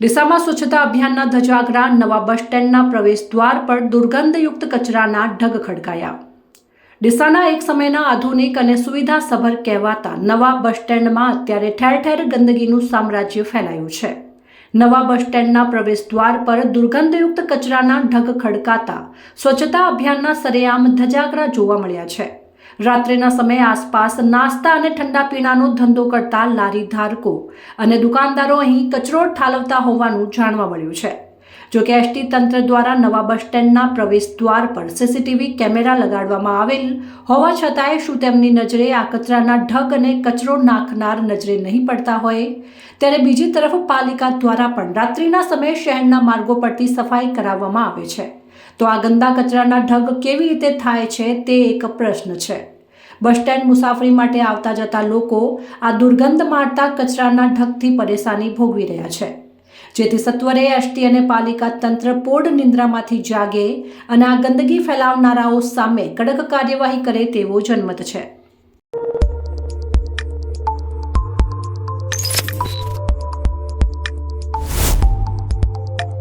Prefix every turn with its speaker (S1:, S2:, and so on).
S1: ડીસામાં સ્વચ્છતા અભિયાનના ધજાગરા, નવા બસ સ્ટેન્ડના પ્રવેશ દ્વાર પર દુર્ગંધયુક્ત કચરાના ઢગ ખડકાયા. ડીસાના એક સમયના આધુનિક અને સુવિધાસભર કહેવાતા નવા બસ સ્ટેન્ડમાં અત્યારે ઠેર ઠેર ગંદકીનું સામ્રાજ્ય ફેલાયું છે. નવા બસ સ્ટેન્ડના પ્રવેશ દ્વાર પર દુર્ગંધયુક્ત કચરાના ઢગ ખડકાતા સ્વચ્છતા અભિયાનના સરેઆમ ધજાગરા જોવા મળ્યા છે. રાત્રિના સમયે આસપાસ નાસ્તા અને ઠંડા પીણાનો ધંધો કરતા લારી ધારકો અને દુકાનદારો અહીં કચરો ઠાલવતા હોવાનું જાણવા મળ્યું છે. જો કે એસટી તંત્ર દ્વારા નવા બસ સ્ટેન્ડના પ્રવેશ દ્વાર પર સીસીટીવી કેમેરા લગાડવામાં આવેલ હોવા છતાંય શું તેમની નજરે આ કચરાના ઢગ અને કચરો નાખનાર નજરે નહીં પડતા હોય? ત્યારે બીજી તરફ પાલિકા દ્વારા પણ રાત્રિના સમયે શહેરના માર્ગો પરથી સફાઈ કરાવવામાં આવે છે. તો આ ગંદા કચરાના ઢગ કેવી રીતે થાય છે તે એક પ્રશ્ન છે. બસ સ્ટેન્ડ મુસાફરી માટે આવતા જતા લોકો આ દુર્ગંધ મારતા કચરાના ઢગથી પરેશાની ભોગવી રહ્યા છે. જેથી સત્વરે એસટી અને પાલિકા તંત્ર પોડ નિંદ્રામાંથી જાગે અને આ ગંદકી ફેલાવનારાઓ સામે કડક કાર્યવાહી કરે તેવો જનમત છે.